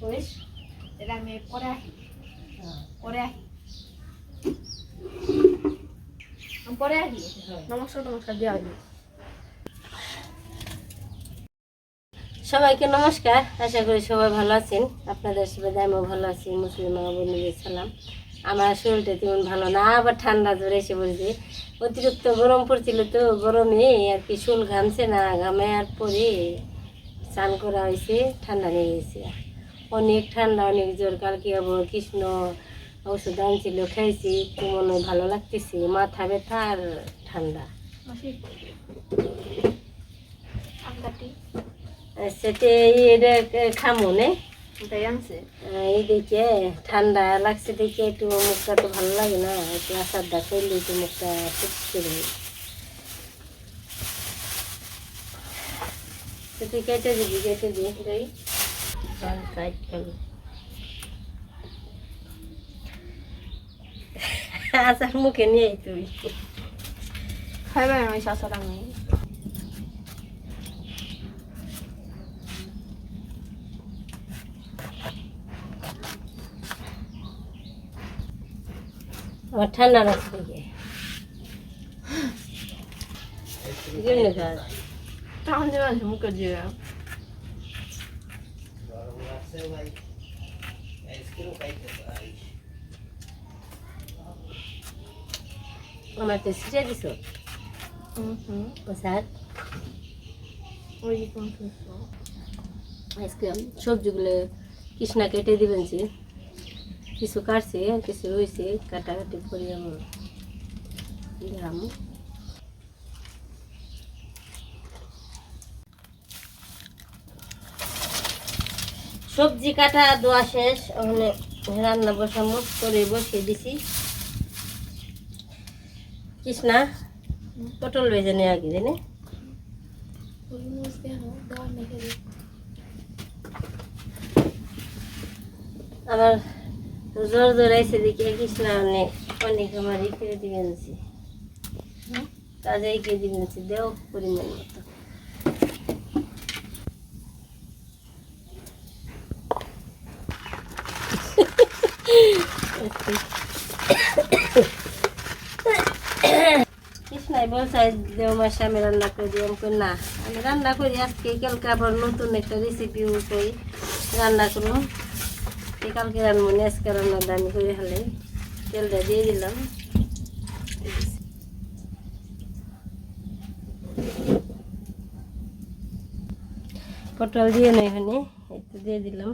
করিস এটা আমি পরে আসি। হ্যাঁ, পরে আসি। আমি পরে আসি? হয়। নমস্কার নমস্কার দেওয়া হয়নি সবাইকে নমস্কার আশা করি সবাই ভালো আছেন। আপনাদের সুবিধা আমিও ভালো আছি মুসলিম মা বোনদের সালাম। আমার শরীরটা তেমন ভালো না আবার ঠান্ডা ধরে এসে বলছে অতিরিক্ত গরম পড়ছিল তো গরমে আর কি চুল ঘামছে না ঘামে আর পরে স্নান করা হয়েছে ঠান্ডা নিয়ে গেছে। অনেক ঠান্ডা অনেক জ্বর কালকে আবার কৃষ্ণ ওষুধ আনছিল খাইছি একটু মনে ভালো লাগতেছে। মাথা ব্যথা আর ঠান্ডা। সেটা এটা খামো নে? এই দেখে ঠান্ডা লাগছে দেখে একটু মুখটা তো ভালো লাগে না। একটু আসার দা করলে একটু মুখটা করে সেটা কেটে দিবি কেটে দিয়ে এটাই সাইড করবি আসার মুখে নিয়ে আয় তুই খাইবে আমি শাসার আমি আমার ঠান্ডা লাগছে দেখে কেমনি কাজ তখন যে মানুষ মুখে দিয়ে আমার তো সিটে দিছ হুম হুম স্যার ওই যে কোন সুস্থ আজকে সবজিগুলো কৃষ্ণা কেটে দিবেন যে কিছু কাটছে আর কিছু রয়েছে কাটাকাটি করে আমার দিলাম সবজি কাটা দোয়া শেষ ওখানে রান্না বসানো করে বসিয়ে দিছি। কৃষ্ণা পটল ভেজে নিয়ে আগে জানে। আমার জ্বর জ্বর আইসে দেখে কৃষ্ণা অনেক অনেক আমার করে দিবেন? কাজে কে দিবেন দেও পরিমাণ মতো। বলছে দেও মার স্বামী রান্না করে আমি কই না। আমি রান্না করি আজকে, কালকে আবার নতুন একটা রেসিপি করি রান্না করুন কালকে রান্না মনে আজকে রান্না দামি করে হলে। তেলটা দিয়ে দিলাম। পটল দিয়ে নেই এখানে একটু দিয়ে দিলাম।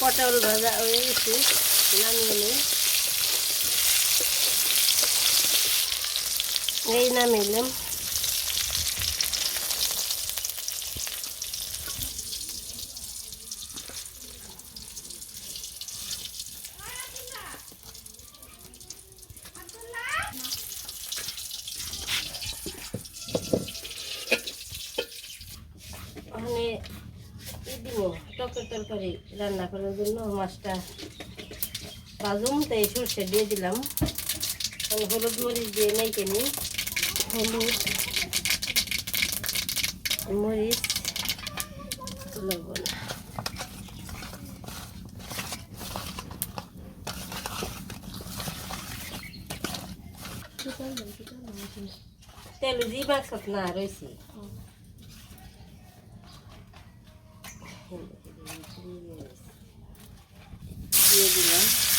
পটল ভাজা হয়ে গেছে নামিয়ে নিই। এই নামিয়ে ওখানে ই দিব টকের তরকারি রান্না করার জন্য মাছটা বাজুম তাই সর্ষে দিয়ে দিলাম। হলুদ মরিচ দিয়ে নেই। কেনি হলুদ মরিচ লবণ। তেল জি মাছত না রয়েছে দিয়ে দিলাম।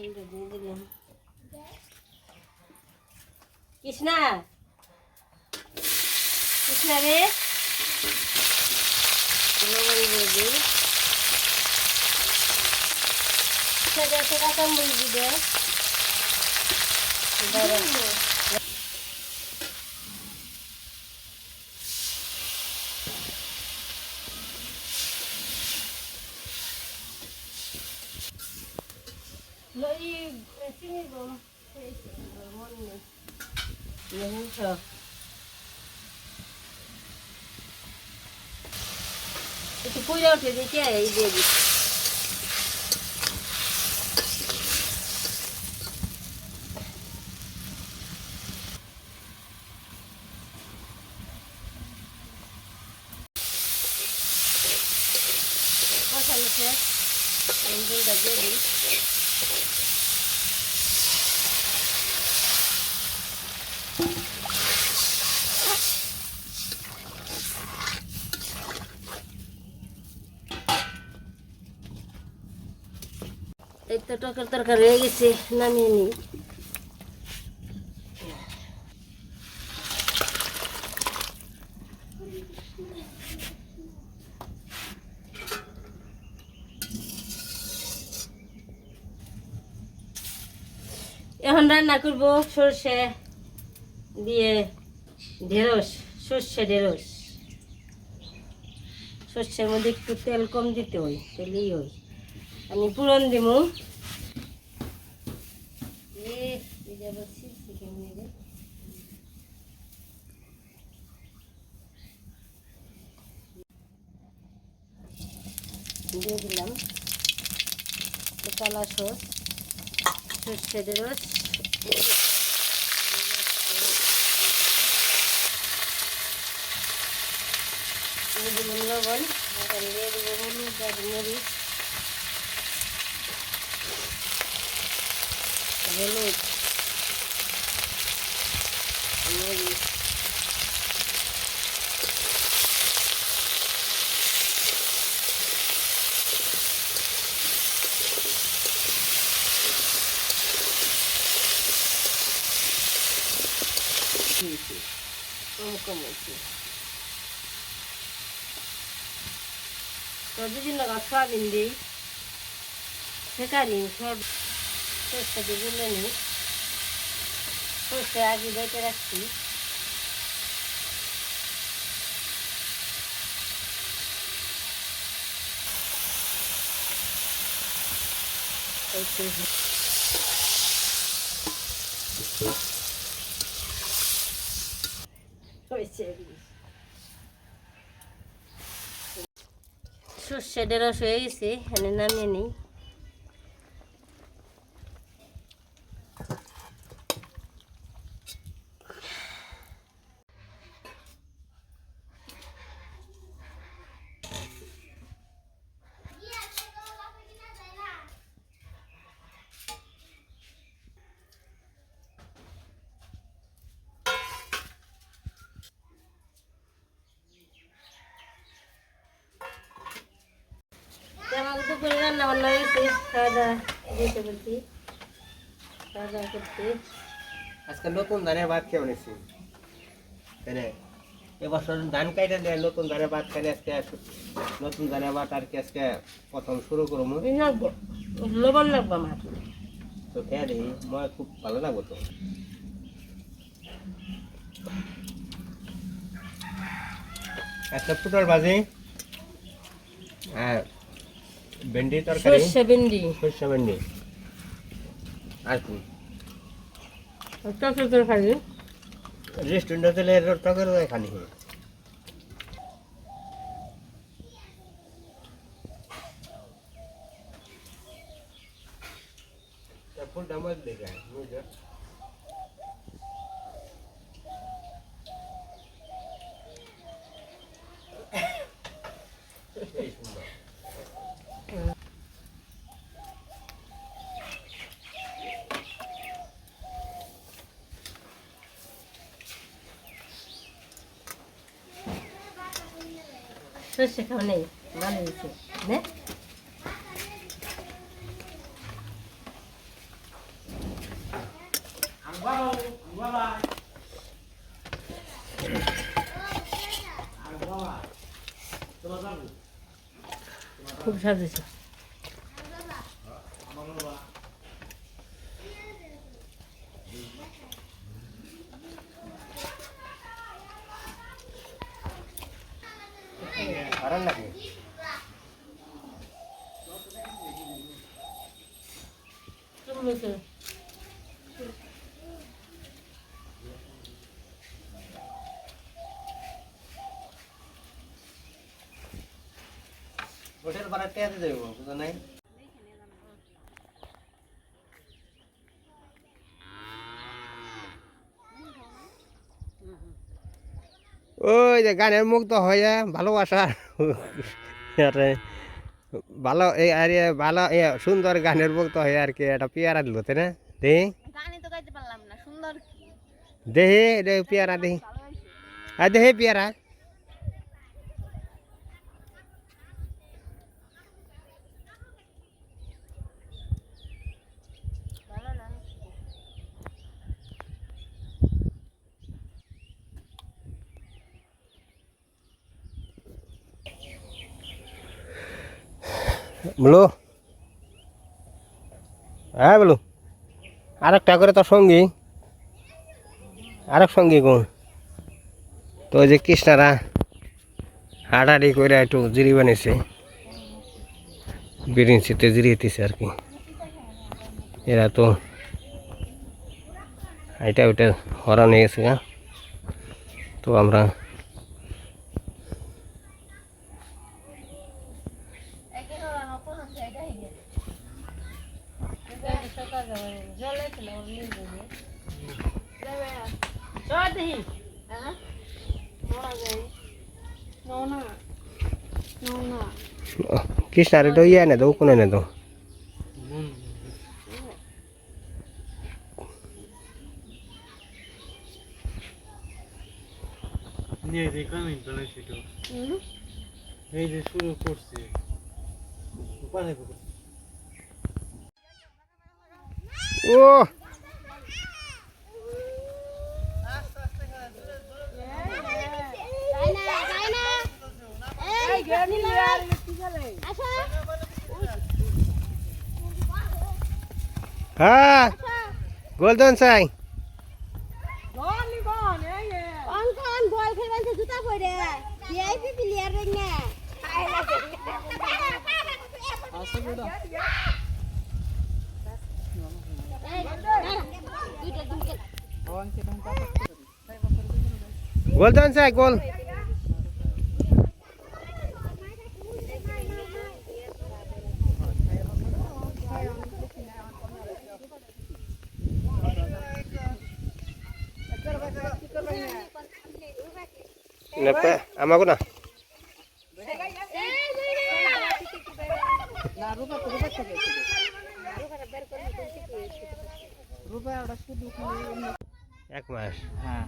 দিয়ে দিলাম কৃষ্ণা কৃষ্ণা রে লবণ দিয়ে দিই সেটা সেটা কামড় দিবে লই চিনি গম মন নেই নেই একটু পুজো উঠে দিতে এই দিয়ে আমি দুধটা দিয়ে দিই এই তো টকের তরকারি হয়ে গেছে নামিয়ে নিই। এখন রান্না করব সর্ষে দিয়ে ঢেঁড়স, সর্ষে ঢেঁড়স। সর্ষের মধ্যে একটু তেল কম দিতে হয়, তেলেই হয়। আমি পুরন দিব দিয়ে দিলাম। কালা সস সর্ষে রস দিয়ে দিলাম লবণ এখন দিয়ে দেবো হলুদ আর মরিচ হলুদ মরিচ দিয়েছি গাছ সয়াবিন দিই সেকারি সব। সরষে দিয়ে দিলে নি আগে বেটে রাখছি। একটু হয়েছে সর্ষে ঢেঁড়স হয়ে গেছে এখানে নামিয়ে আমাকে দুপুরে রান্না বান্না হয়েছে। খাওয়া দাওয়া দিতে বলছি। খাওয়া দাওয়া করতে আজকে নতুন ধানের ভাত খেয়ে নিছি। এবছর ধান কাইটা দেয় নতুন ধানের ভাত খাইলে আজকে নতুন ধানের ভাত আর কি আজকে প্রথম শুরু করব। লবণ লাগবো আমার। তো খেয়ে দিই মই খুব ভালো লাগবো তো। একটা পুটর ভাজি। আর ভেন্ডি তরকারি? সর্ষে ভেন্ডি। সরষে ভেন্ডি। আর কি? টকের তরকারি রেস্টুরেন্টে চলে তরকারি খানি হয় ফুলটা মজ দেখে সর্ষে খাও নেই মানে ভালো হয়েছে নে। খুব সাজেছে। নাকি চুমুছে হোটেল টেয়াতে দেবো বুঝো নাই? ওই যে গানের মুগ্ধ হয়ে ভালোবাসা। আরে ভালো এই আর ভালো এ সুন্দর গানের মুক্ত হয়ে আর কি এটা পেয়ারা দিল তাই না? দেহি দেহি পেয়ারা দেহি আর দেহি পেয়ারা। বলো। হ্যাঁ বলো। আরেকটা করে তোর সঙ্গী। আরেক সঙ্গী কোন? তো যে কৃষ্ণারা হাঁটাহাঁটি করে একটু জিরি বানিয়েছে। বিরিঞ্চিতে জিরিয়েতেছে আর কি। এরা তো এটা ওইটা হরা নিয়ে গেছে। তো আমরা একে হলো না কোন জায়গায় গিয়ে সকাল জলে ছিল নিয়ে যাবে চল দেখি হ্যাঁ নোনা যাই নোনা নোনা কৃষ্ণার এটা ইয়ে না তো কোনো না তো নিয়ে যে এই যে শুরু করছে ও হ্যাঁ গোলদন সাই অঙ্কন বল খেলতে জুতা পরে ভিআইপি প্লেয়ার না। গোলদন সাই গোল। নেপে আমাকো না। এক মাস। হ্যাঁ।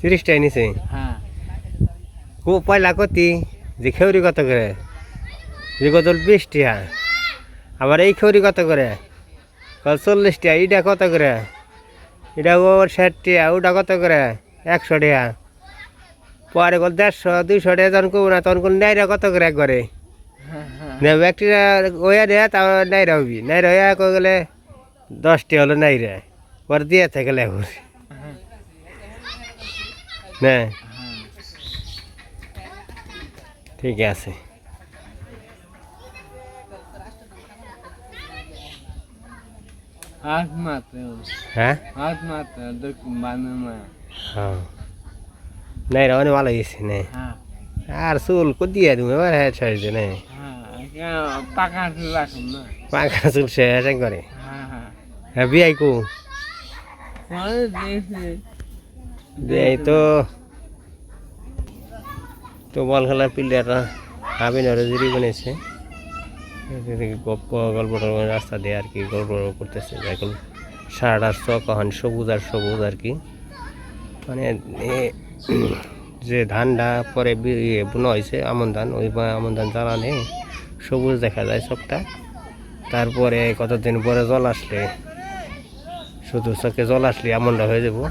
তিরিশটাই হ্যাঁ। খুব পয়লা কতি যে খেউরি কত করে? যে কত বিশ টিয়া। আবার এই খেউরি কত করে? কল চল্লিশ টিয়া ইটা কত করে? এটা ও ষাট টিয়া ওটা কত করে? একশো টিয়া পরে কল দেড়শো, দুইশো টিয়া তখন কব না, তখন কোন নাইরা কত করে একবারে? না ব্যাকটেরিয়া ওয়া দেয়া তাও নাইরা হবি। নাইরা হইয়া কই গেলে দশটি হলো নাইরা। পরে দিয়ে থেকে লেখুর না। ঠিক আছে। হ্যাঁ নাই রে অনেক ভালো গেছে নে হ্যাঁ আর চুল কো দিয়ে তুমি এবার হ্যাঁ ছাড়ছে নে হ্যাঁ পাকা চুল শেষ করে হ্যাঁ বিয়াই কো বিয়াই তো তো বল খেলার প্লেয়াররা হাবিন জিরি বানিয়েছে গল্প গল্প রাস্তা দিয়ে আর কি গল্প করতেছে। এখন সারাটা আর চক হন সবুজ আর সবুজ আর কি। মানে যে ধানটা পরে বি- ইয়ে বোনা হয়েছে, আমন ধান, ওই আমন ধান জ্বালানে, সবুজ দেখা যায় সবটা তারপরে কতদিন পরে জল আসলে, শুধু চোখে জল আসলে আমনটা হয়ে যাব।